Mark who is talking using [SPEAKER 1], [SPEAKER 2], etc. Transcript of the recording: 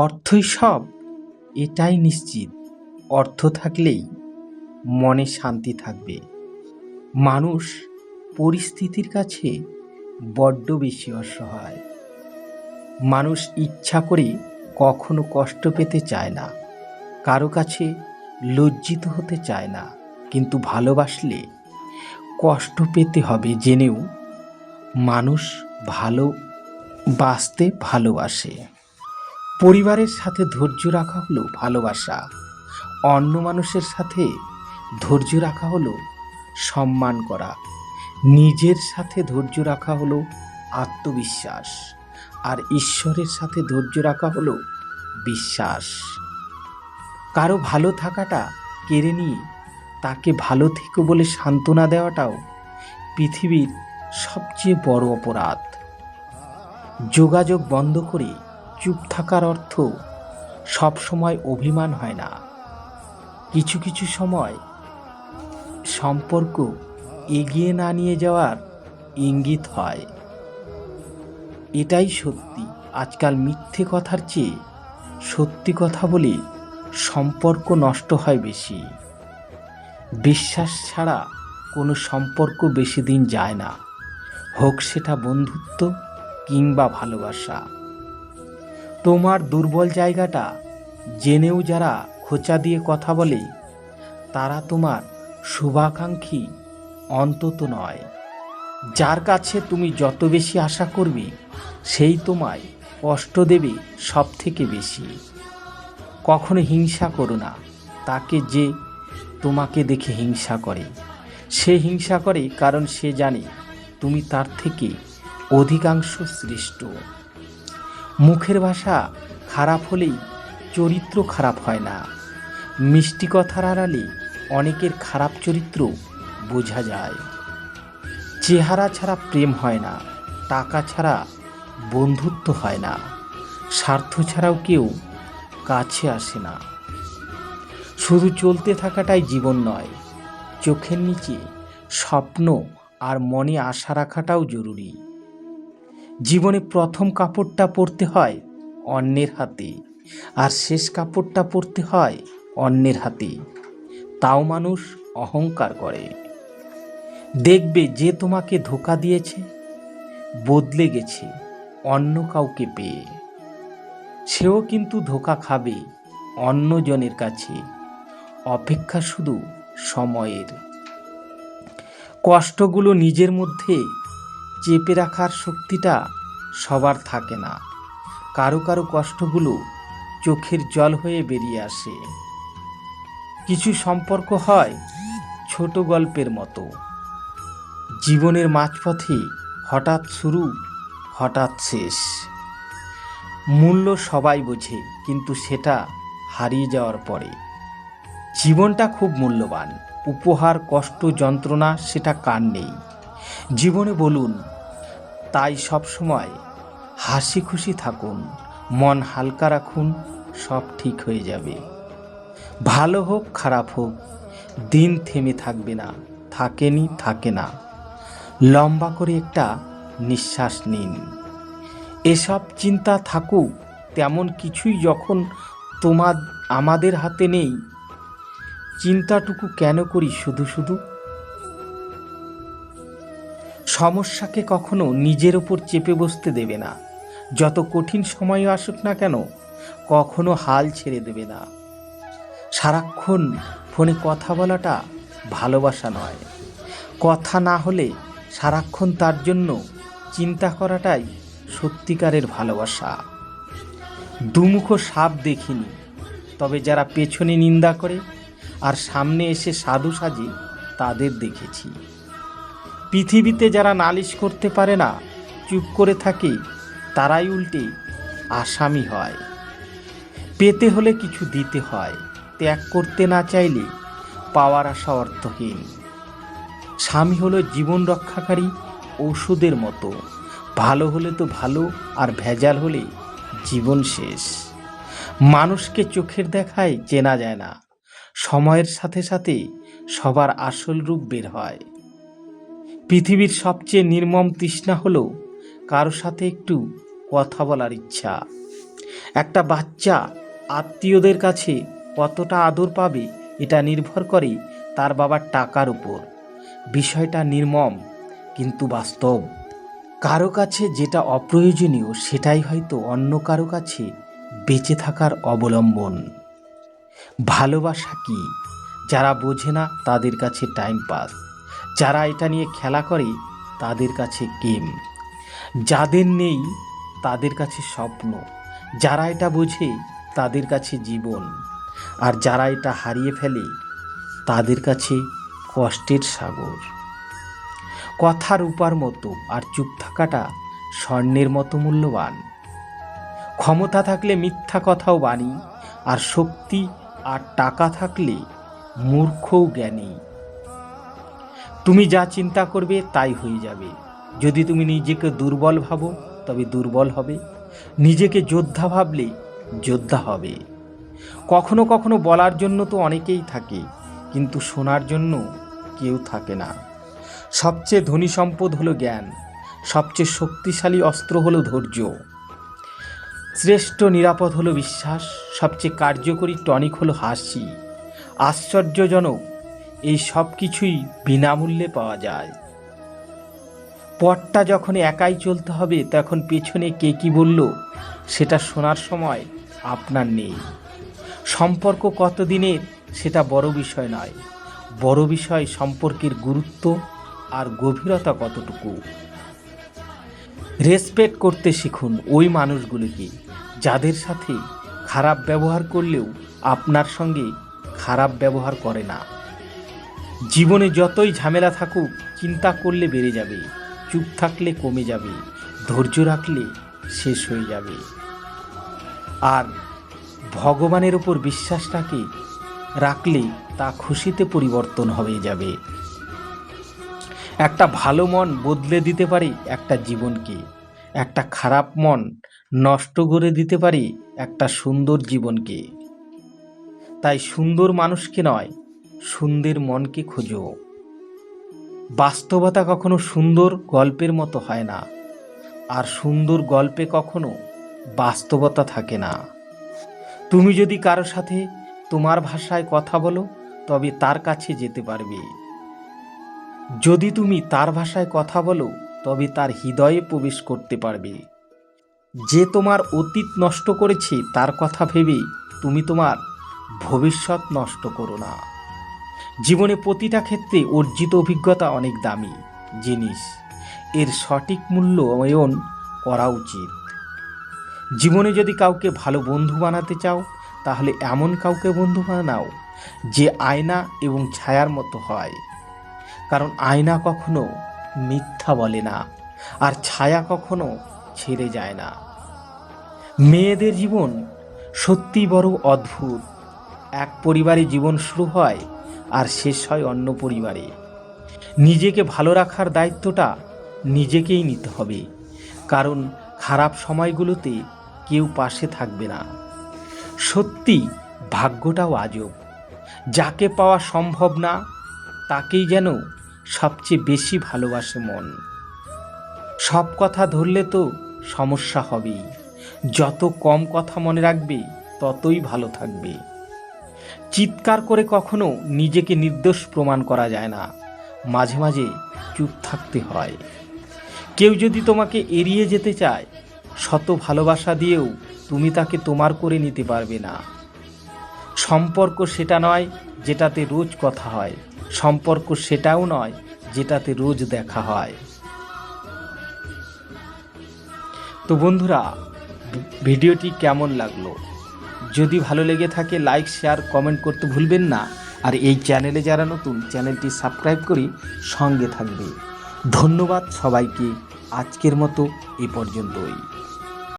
[SPEAKER 1] অর্থই সব, এটাই নিশ্চিত। অর্থ থাকলেই মনে শান্তি থাকবে। মানুষ পরিস্থিতির কাছে বড্ড বেশি অসহায়। মানুষ ইচ্ছা করে কখনো কষ্ট পেতে চায় না। কারও কাছে লজ্জিত হতে চায় না, কিন্তু ভালোবাসলে কষ্ট পেতে হবে জেনেও মানুষ ভালো বাসতে ভালোবাসে। পরিবারের সাথে ধৈর্য রাখা হলো ভালোবাসা। অন্য মানুষের সাথে ধৈর্য রাখা হলো সম্মান করা। নিজের সাথে ধৈর্য রাখা হলো আত্মবিশ্বাস। আর ঈশ্বরের সাথে ধৈর্য রাখা হলো বিশ্বাস। কারও ভালো থাকাটা কেড়ে নিয়ে তাকে ভালো থেকো বলে সান্ত্বনা দেওয়াটাও পৃথিবীর সবচেয়ে বড় অপরাধ। যোগাযোগ বন্ধ করে চুপ থাকার অর্থ সব সময় অভিমান হয় না। কিছু কিছু সময় সম্পর্ক এগিয়ে না নিয়ে যাওয়ার ইঙ্গিত হয়। এটাই সত্যি। আজকাল মিথ্যে কথার চেয়ে সত্যি কথা বলে সম্পর্ক নষ্ট হয় বেশি। বিশ্বাস ছাড়া কোনো সম্পর্ক বেশি দিন যায় না। হোক সেটা বন্ধুত্ব কিংবা ভালোবাসা। তোমার দুর্বল জায়গাটা জেনেও যারা খোঁচা দিয়ে কথা বলে, তারা তোমার শুভাকাঙ্ক্ষী অন্তত নয়। যার কাছে তুমি যত বেশি আশা করবে, সেই তোমায় কষ্ট দেবে সব থেকে বেশি। কখনো হিংসা করো না, তাকে যে তোমাকে দেখে হিংসা করে। সে হিংসা করে কারণ সে জানে তুমি তার থেকে অধিকাংশ শ্রেষ্ঠ। মুখের ভাষা খারাপ হলেই চরিত্র খারাপ হয় না। মিষ্টি কথার আড়ালে অনেকের খারাপ চরিত্র বোঝা যায়। চেহারা ছাড়া প্রেম হয় না, টাকা ছাড়া বন্ধুত্ব হয় না, স্বার্থ ছাড়াও কেউ কাছে আসে না। শুধু চলতে থাকাটাই জীবন নয়, চোখের নিচে স্বপ্ন আর মনে আশা রাখাটাও জরুরি। জীবনে প্রথম কাপড়টা পরতে হয় অন্যের হাতে আর শেষ কাপড়টা পরতে হয় অন্যের হাতে। তাও মানুষ অহংকার করে। দেখবে যে তোমাকে ধোকা দিয়েছে, বদলে গেছে অন্য কাউকে পেয়ে। সেও কিন্তু ধোকা খাবে অন্যজনের কাছে। অপেক্ষা শুধু সময়ের। কষ্টগুলো নিজের মধ্যে চেপে রাখার শক্তিটা সবার থাকে না। কারও কারও কষ্টগুলো চোখের জল হয়ে বেরিয়ে আসে। কিছু সম্পর্ক হয় ছোট গল্পের মতো। জীবনের মাঝপথে হঠাৎ শুরু, হঠাৎ শেষ। মূল্য সবাই বোঝে, কিন্তু সেটা হারিয়ে যাওয়ার পরে। জীবনটা খুব মূল্যবান। উপহার, কষ্ট, যন্ত্রণা, সেটা কার নেই? জীবনে বলুন তাই সব সময় হাসি খুশি থাকুন, মন হালকা রাখুন, সব ঠিক হয়ে যাবে। ভালো হোক, খারাপ হোক, দিন থেমে থাকবে না, থাকেনি, থাকে না। লম্বা করে একটা নিঃশ্বাস নিন। এসব চিন্তা থাকুক, তেমন কিছুই যখন তোমার আমাদের হাতে নেই। চিন্তাটুকু কেন করি শুধু শুধু? সমস্যাকে কখনো নিজের ওপর চেপে বসতে দেবে না। যত কঠিন সময়ও আসুক না কেন, কখনো হাল ছেড়ে দেবে না। সারাক্ষণ ফোনে কথা বলাটা ভালোবাসা নয়। কথা না হলে সারাক্ষণ তার জন্য চিন্তা করাটাই সত্যিকারের ভালোবাসা। দুমুখো সাপ দেখিনি, তবে যারা পেছনে নিন্দা করে আর সামনে এসে সাধু সাজে, তাদের দেখেছি। পৃথিবীতে যারা নালিশ করতে পারে না, চুপ করে থাকে, তারাই উল্টে আসামি হয়। পেতে হলে কিছু দিতে হয়, ত্যাগ করতে না চাইলে পাওয়ার আশা অর্থহীন। স্বামী হলো জীবন রক্ষাকারী ওষুধের মতো। ভালো হলে তো ভালো, আর ভেজাল হলে জীবন শেষ। মানুষকে চোখের দেখায় চেনা যায় না। সময়ের সাথে সাথে সবার আসল রূপ বের হয়। পৃথিবীর সবচেয়ে নির্মম তৃষ্ণা হলো কারও সাথে একটু কথা বলার ইচ্ছা। একটা বাচ্চা আত্মীয়দের কাছে কতটা আদর পাবে এটা নির্ভর করে তার বাবার টাকার উপর। বিষয়টা নির্মম, কিন্তু বাস্তব। কারও কাছে যেটা অপ্রয়োজনীয়, সেটাই হয়তো অন্য কারও কাছে বেঁচে থাকার অবলম্বন। ভালোবাসা কি? যারা বোঝে না তাদের কাছে টাইম পাস। যারা এটা নিয়ে খেলা করে, তাদের কাছে গেম। যাদের নেই, তাদের কাছে স্বপ্ন। যারা এটা বোঝে, তাদের কাছে জীবন। আর যারা এটা হারিয়ে ফেলে, তাদের কাছে কষ্টের সাগর। কথা রূপার মতো আর চুপ থাকাটা স্বর্ণের মতো মূল্যবান। ক্ষমতা থাকলে মিথ্যা কথাও বাণী, আর শক্তি আর টাকা থাকলে মূর্খও জ্ঞানী। তুমি যা চিন্তা করবে তাই হয়ে যাবে। যদি তুমি নিজেকে দুর্বল ভাবো, তবে দুর্বল হবে। নিজেকে যোদ্ধা ভাবলে যোদ্ধা হবে। কখনো কখনো বলার জন্য তো অনেকেই থাকে, কিন্তু শোনার জন্য কেউ থাকে না। সবচেয়ে ধনী সম্পদ হলো জ্ঞান, সবচেয়ে শক্তিশালী অস্ত্র হলো ধৈর্য। শ্রেষ্ঠ নিরাপদ হলো বিশ্বাস, সবচেয়ে কার্যকরী টনিক হলো হাসি। আশ্চর্যজনক এই সব কিছুই বিনামূল্যে পাওয়া যায়। পথটা যখন একাই চলতে হবে, তখন পেছনে কে কি বলল, সেটা শোনার সময় আপনার নেই। সম্পর্ক কতদিনের, সেটা বড় বিষয় নয়। বড় বিষয় সম্পর্কের গুরুত্ব আর গভীরতা কতটুকু। রেসপেক্ট করতে শিখুন ওই মানুষগুলিকে, যাদের সাথে খারাপ ব্যবহার করলেও আপনার সঙ্গে খারাপ ব্যবহার করে না। জীবনে যতই ঝামেলা থাকুক, চিন্তা করলে বেড়ে যাবে, চুপ থাকলে কমে যাবে, ধৈর্য রাখলে শেষ হয়ে যাবে। আর ভগবানের ওপর বিশ্বাসটাকে রাখলে তা খুশিতে পরিবর্তন হয়ে যাবে। একটা ভালো মন বদলে দিতে পারে একটা জীবনকে, একটা খারাপ মন নষ্ট করে দিতে পারে একটা সুন্দর জীবনকে। তাই সুন্দর মানুষকে নয় সুন্দর মনকে খোঁজো? বাস্তবতা কখনো সুন্দর গল্পের মতো হয় না, আর সুন্দর গল্পে কখনো বাস্তবতা থাকে না। তুমি যদি কারও সাথে তোমার ভাষায় কথা বলো, তবে তার কাছে যেতে পারবে। যদি তুমি তার ভাষায় কথা বলো, তবে তার হৃদয়ে প্রবেশ করতে পারবে। যে তোমার অতীত নষ্ট করেছে, তার কথা ভেবে তুমি তোমার ভবিষ্যৎ নষ্ট করো না। জীবনে প্রতিটা ক্ষেত্রে অর্জিত অভিজ্ঞতা অনেক দামি জিনিস। এর সঠিক মূল্য মূল্যায়ন করা উচিত। জীবনে যদি কাউকে ভালো বন্ধু বানাতে চাও, তাহলে এমন কাউকে বন্ধু বানাও যে আয়না এবং ছায়ার মতো হয়। কারণ আয়না কখনো মিথ্যা বলে না, আর ছায়া কখনো ছেড়ে যায় না। মেয়েদের জীবন সত্যি বড় অদ্ভুত। এক পরিবারে জীবন শুরু হয় আর শেষ হয় অন্য পরিবারে। নিজেকে ভালো রাখার দায়িত্বটা নিজেকেই নিতে হবে। কারণ খারাপ সময়গুলোতে কেউ পাশে থাকবে না। সত্যি, ভাগ্যটাও আজব। যাকে পাওয়া সম্ভব না, তাকেই যেন সবচেয়ে বেশি ভালোবাসে মন। সব কথা ধরলে তো সমস্যা হবেই। যত কম কথা মনে রাখবে, ততই ভালো থাকবে। চিৎকার করে কখনো নিজেকে নির্দোষ প্রমাণ করা যায় না। মাঝে মাঝে চুপ থাকতে হয়। কেউ যদি তোমাকে এড়িয়ে যেতে চায়, শত ভালোবাসা দিয়েও তুমি তাকে তোমার করে নিতে পারবে না। সম্পর্ক সেটা নয় যেটাতে রোজ কথা হয়। সম্পর্ক সেটাও নয় যেটাতে রোজ দেখা হয়। তো বন্ধুরা, ভিডিওটি কেমন লাগল? যদি ভালো লেগে থাকে লাইক শেয়ার কমেন্ট করতে ভুলবেন না। আর এই চ্যানেলে যারা নতুন চ্যানেলটি সাবস্ক্রাইব করে, সঙ্গে থাকবে। ধন্যবাদ সবাইকে। আজকের মতো এ পর্যন্তই।